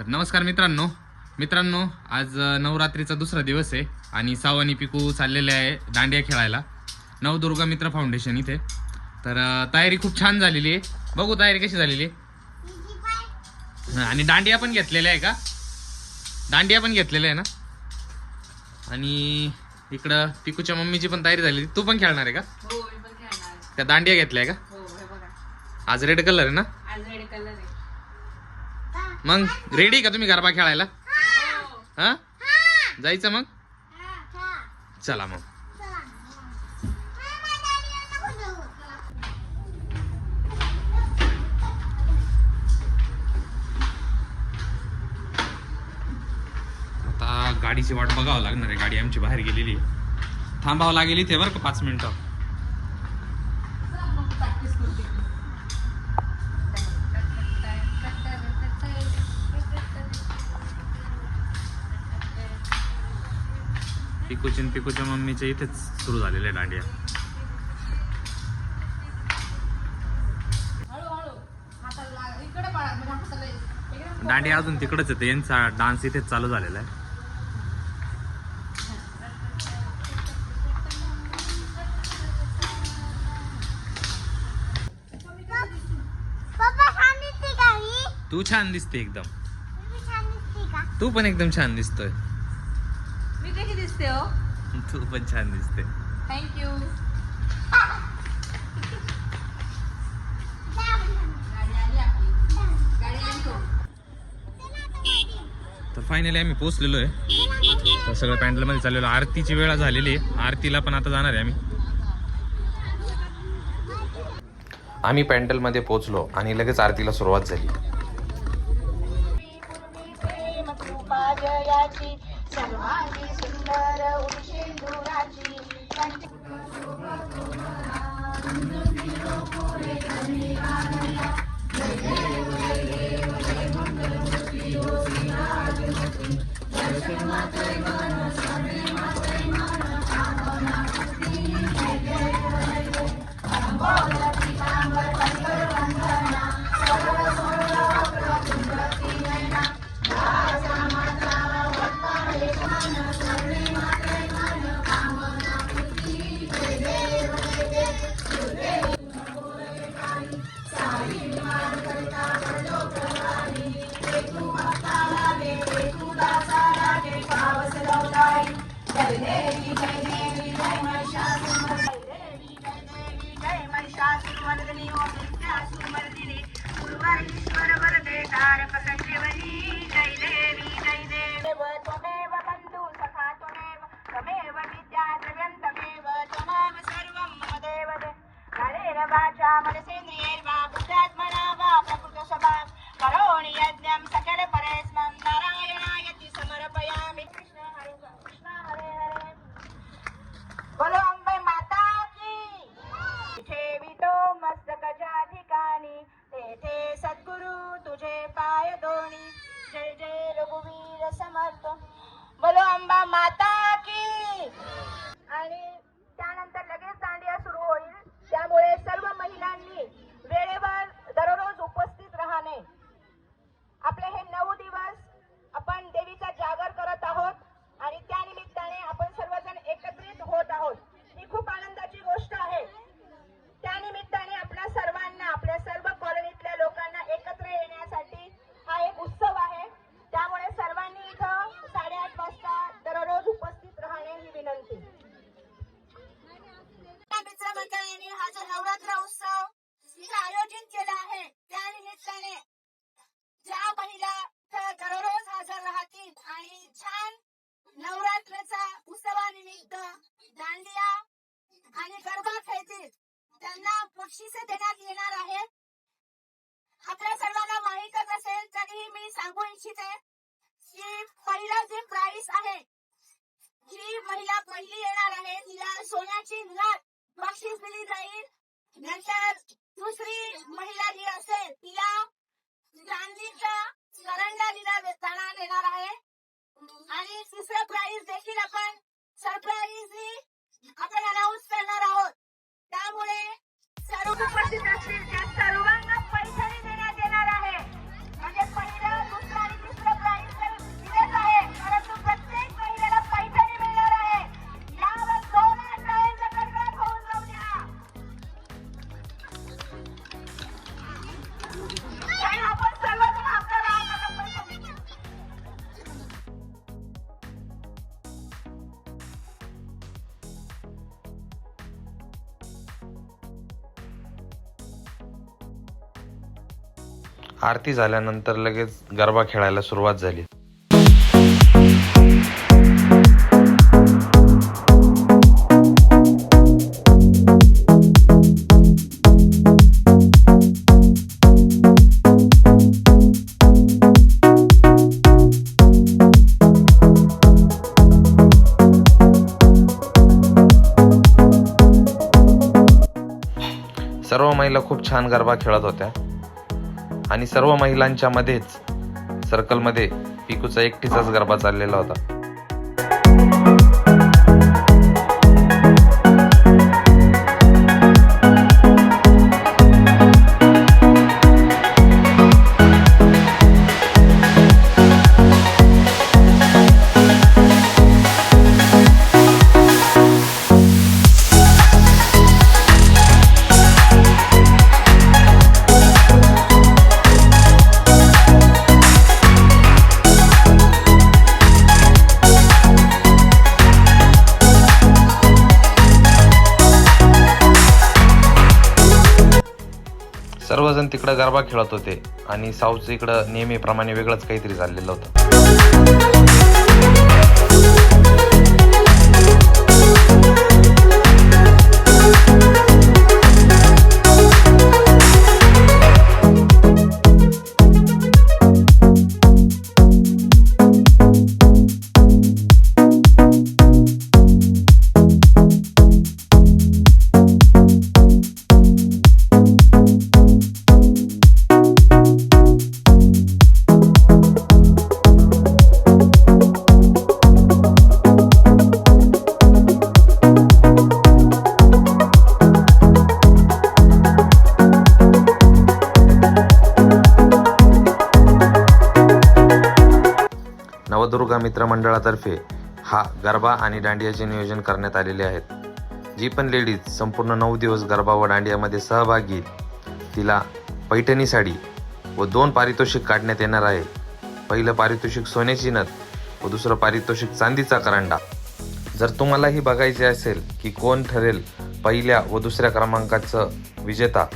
तर नमस्कार मित्रांनो. मित्रांनो आज नवरात्रीचा दुसरा दिवस आहे आणि सावनी पिकू चाललेले आहे दांडिया खेळायला. नवदुर्गा मित्र फाउंडेशन इथे. तर तयारी खूप छान झालेली आहे. बघू तयारी कशी झालेली आहे. हा, आणि दांडिया पण घेतलेल्या आहे का? दांडिया पण घेतलेल्या आहे ना? आणि इकडं पिकूच्या मम्मीची पण तयारी झाली तू पण खेळणार आहे का? हो. त्या दांडिया घेतल्या आहे का? हो हे आज रेड कलर आहे ना? मग रेडी का तुम्ही गरबा खेळायला? हा? जायचं मग? चला मग. आता गाडीची वाट बघावं लागणार आहे. गाडी आमची बाहेर गेलेली थांबावं लागेल इथे बरं का पाच मिनिटं? पिकूची पिकूच्या मम्मीच्या इथेच सुरू झालेले आहे दांडिया. दांडिया अजून तिकडच येते. यांचा डान्स इथेच चालू झालेला आहे. तू छान दिसते एकदम. तू पण एकदम छान दिसतोय. दिसते हो. तू पण छान दिसते. थँक्यू हो तर फायनली आम्ही पोहोचलेलो आहे. तर सगळं पॅन्डलमध्ये चाललेलो आरतीची वेळ झालेली आहे. आरतीला पण आता जाणार आहे आम्ही. आम्ही पॅन्डलमध्ये पोहोचलो आणि लगेच आरतीला सुरुवात झाली. सर्वांगी सुंदर उर्षेंदुराची मात्र. बक्षीस देण्यात येणार आहे. आपल्या सर्वांना माहीतच असेल तरीही मी सांगू इच्छिते की पहिलं जे प्राइस आहे जी महिला पहिली येणार आहे. तिला सोन्याची नथ बक्षीस दिली जाईल. नंतर दुसरी महिला जी असेल तिला चांदीचा करंडा दिला जाणार येणार आहे. आणि तिसरं प्राइस देखील आपण सरप्राईजली आपण अनाऊन्स करणार आहोत त्यामुळे सर्व उपस्थित असतील त्या सर्वांना पैठणी आरती झाल्यानंतर लगेच गरबा खेळायला सुरुवात झाली. सर्व महिला खूप छान गरबा खेळत होत्या. आणि सर्व महिलांच्या मध्येच सर्कलमध्ये पिकूचा एकटीचाच गरबा चाललेला होता. तिकडं गरबा खेळत होते. आणि साऊथचं इकडं नेहमीप्रमाणे वेगळंच काहीतरी चाललेलं होतं. नवदुर्गा मित्र मंडळातर्फे हा गरबा आणि दांडियाचे नियोजन करण्यात आलेले आहेत. जी पण लेडीज संपूर्ण नऊ दिवस गरबा व दांडियामध्ये सहभागी तिला पैठणी साडी व दोन पारितोषिक काढण्यात येणार आहे. पहिलं पारितोषिक सोन्याची नथ व दुसरं पारितोषिक चांदीचा करंडा. जर तुम्हालाही बघायचे असेल की कोण ठरेल पहिल्या व दुसऱ्या क्रमांकाचं विजेता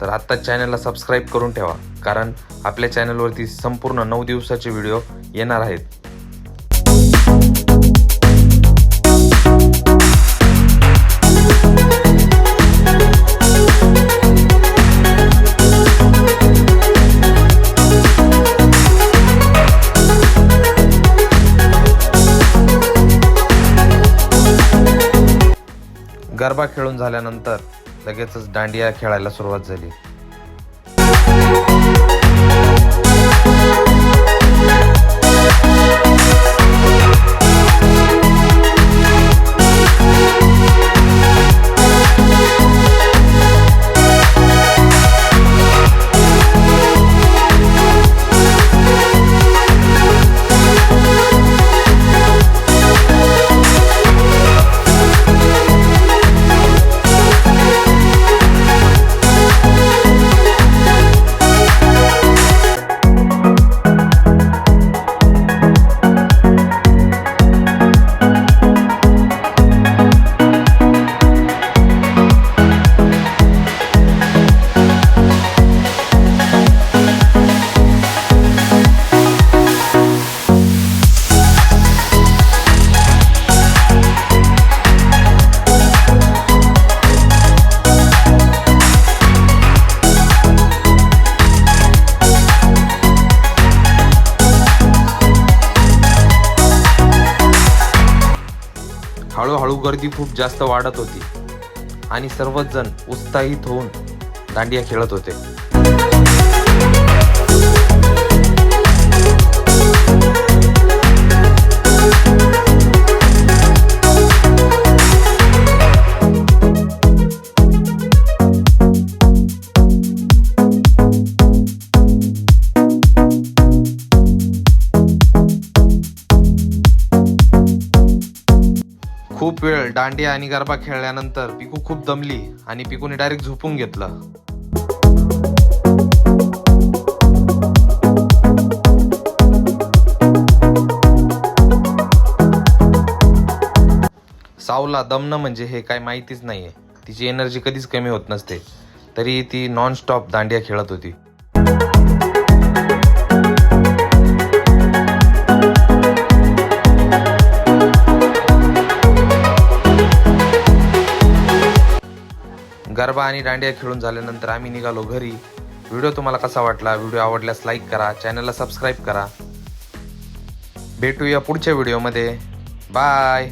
तर आत्ताच चॅनलला सबस्क्राईब करून ठेवा कारण आपल्या चॅनलवरती संपूर्ण नऊ दिवसाचे व्हिडिओ येणार आहेत. गरबा खेळून झाल्यानंतर लगेचच दांडिया खेळायला सुरुवात झाली. हळूहळू गर्दी खूप जास्त वाढत होती. आणि सर्वच जण उत्साहित होऊन दांडिया खेळत होते. दांडिया आणि गरबा खेळल्यानंतर पिकू खूप दमली आणि पिकूने डायरेक्ट झोपून घेतलं. सावला दमणं म्हणजे हे काय माहितीच नाहीये. तिची एनर्जी कधीच कमी होत नसते. तरी ती नॉन स्टॉप दांडिया खेळत होती. गरबा आणि दांडिया खेळून झाल्यानंतर आम्ही निघालो घरी. व्हिडिओ तुम्हाला कसा वाटला? व्हिडिओ आवडल्यास लाईक करा. चॅनलला सबस्क्राईब करा. भेटूया पुढच्या व्हिडिओमध्ये बाय